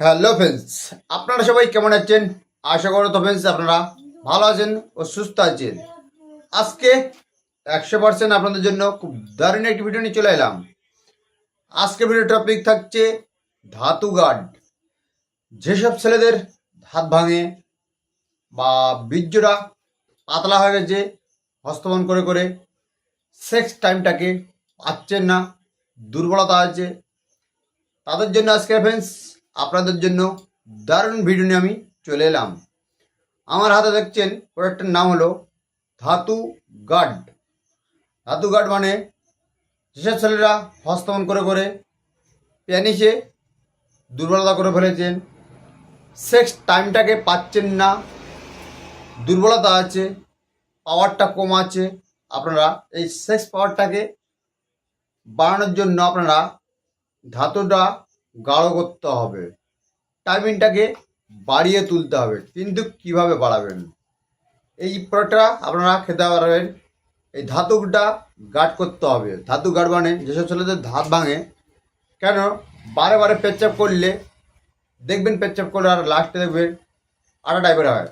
Hello friends আপনারা সবাই কেমন আছেন? আশা করো তো ফ্রেন্ডস আপনারা ভালো আছেন ও সুস্থ আছেন। আজকে একশো পার্সেন্ট আপনাদের জন্য খুব দারুণ একটি ভিডিও নিয়ে চলে এলাম। আজকে ভিডিও টপিক থাকছে ধাতু গার্ড যেসব ছেলেদের হাত ভাঙে বা বীর্যরা পাতলা হয়ে গেছে হস্তমন করে করে সেক্স টাইমটাকে পাচ্ছেন না, দুর্বলতা আছে, তাদের জন্য আজকে ফ্রেন্ডস আপনাদের জন্য দারুণ ভিডিও নিয়ে আমি চলে এলাম। আমার হাতে দেখছেন প্রোডাক্টের নাম হলো ধাতু গার্ড। ধাতু গার্ড মানে যেসব ছেলেরা হস্তমন করে করে প্যানিসে দুর্বলতা করে ফেলেছেন। সেক্স টাইমটাকে পাচ্ছেন না। দুর্বলতা আছে পাওয়ারটা কম আছে। আপনারা এই সেক্স পাওয়ারটাকে বাড়ানোর জন্য আপনারা ধাতুটা গাঢ় করতে হবে। টাইমিংটাকে বাড়িয়ে তুলতে হবে। কিন্তু কীভাবে বাড়াবেন? এই প্রোডাক্টটা আপনারা খেতে পারবেন। এই ধাতুটা গার্ড করতে হবে। ধাতু গার্ড মানে যেসব ছেলেদের ধাত ভাঙে, কেন? বারে বারে পেচ্চাপ করলে, দেখবেন পেচ্চাপ করলে আর লাস্টে দেখবেন আটা টাইপের হয়।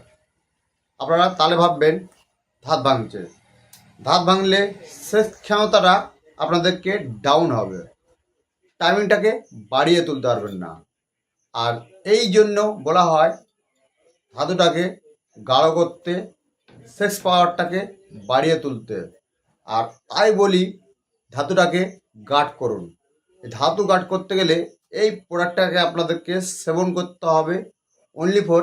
আপনারা তালে ভাববেন ধাত ভাঙছে। ধাত ভাঙলে শেষ ক্ষমতাটা আপনাদেরকে ডাউন হবে। টাইমিংটাকে বাড়িয়ে তুলতে পারবেন না। আর এই জন্য বলা হয়, ধাতুটাকে গাঢ় করতে, সেক্স পাওয়ারটাকে বাড়িয়ে তুলতে। আর তাই বলি, ধাতুটাকে গার্ড করুন। ধাতু গার্ড করতে গেলে এই প্রোডাক্টটাকে আপনাদেরকে সেবন করতে হবে অনলি ফর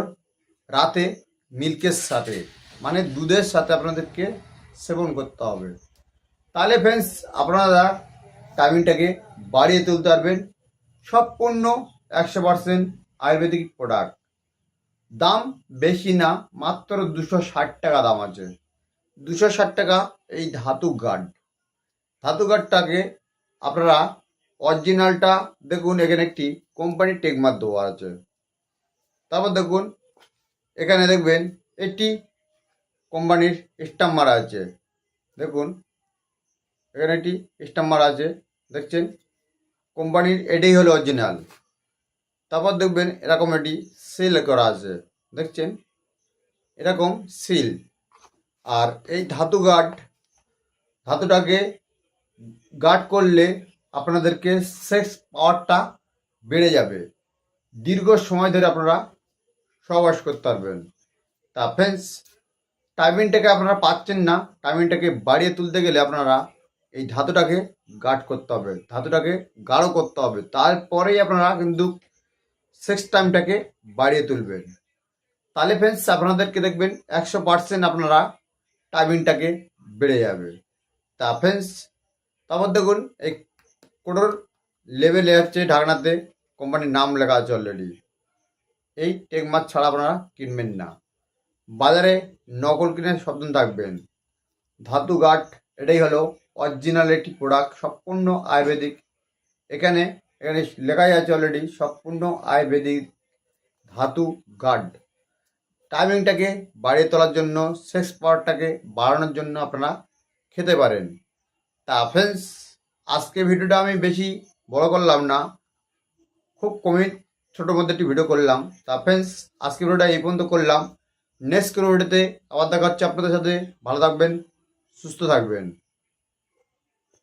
রাতে মিল্কের সাথে মানে দুধের সাথে আপনাদেরকে সেবন করতে হবে। তাহলে ফ্রেন্ডস আপনারা টাইমিংটাকে বাড়িয়ে তুলতে পারবেন। সম্পূর্ণ একশো পার্সেন্ট আয়ুর্বেদিক প্রোডাক্ট। দাম বেশি না, মাত্র দুশো ষাট টাকা দাম আছে। দুশো ষাট টাকা এই ধাতু গার্ড। ধাতু গার্ডটাকে আপনারা অরিজিনালটা দেখুন, এখানে একটি কোম্পানির টেকমার দেওয়া আছে। তারপর দেখুন, এখানে দেখবেন একটি কোম্পানির স্টাম্প মারা আছে। দেখুন, এখানে একটি স্টাম্প মারা আছে। দেখছেন? কোম্পানির এটাই হলো অরিজিনাল তারপর দেখবেন এরকম এটি সিল করা আছে। দেখছেন? এরকম সিল আর এই ধাতু গার্ড ধাতুটাকে গার্ড করলে আপনাদেরকে সেক্স পাওয়ারটা বেড়ে যাবে। দীর্ঘ সময় ধরে আপনারা সহবাস করতে পারবেন। তা ফ্রেন্ডস টাইমিংটাকে আপনারা পাচ্ছেন না। টাইমিংটাকে বাড়িয়ে তুলতে গেলে আপনারা এই ধাতুটাকে গার্ড করতে হবে, ধাতুটাকে গাঢ় করতে হবে। তারপরেই আপনারা কিন্তু সেক্স টাইমটাকে বাড়িয়ে তুলবেন। তাহলে ফ্রেন্ডস আপনাদেরকে দেখবেন একশো পার্সেন্ট আপনারা টাইমিংটাকে বেড়ে যাবে। তা ফ্রেন্ডস তারপর দেখুন এই কোটোর লেভেলে হচ্ছে ঢাকনাতে কোম্পানির নাম লেখা আছে অলরেডি এই টেক মাছ ছাড়া আপনারা কিনবেন না। বাজারে নকল কিনে সাবধান থাকবেন। ধাতু গার্ড এটাই হলো অরিজিনাল একটি প্রোডাক্ট সম্পূর্ণ আয়ুর্বেদিক। এখানে এখানে লেখাই আছে অলরেডি সম্পূর্ণ আয়ুর্বেদিক ধাতু গার্ড টাইমিংটাকে বাড়িয়ে তোলার জন্য সেক্স পাওয়ারটাকে বাড়ানোর জন্য আপনারা খেতে পারেন। তা ফ্রেন্ডস আজকে ভিডিওটা আমি বেশি বড় করলাম না, খুব কমই ছোটোর মধ্যে একটি ভিডিও করলাম। তা ফ্রেন্ডস আজকে ভিডিওটা এই পর্যন্ত করলাম। নেক্সট কোনো ভিডিওতে আবার দেখা হচ্ছে আপনাদের সাথে। ভালো থাকবেন, সুস্থ থাকবেন।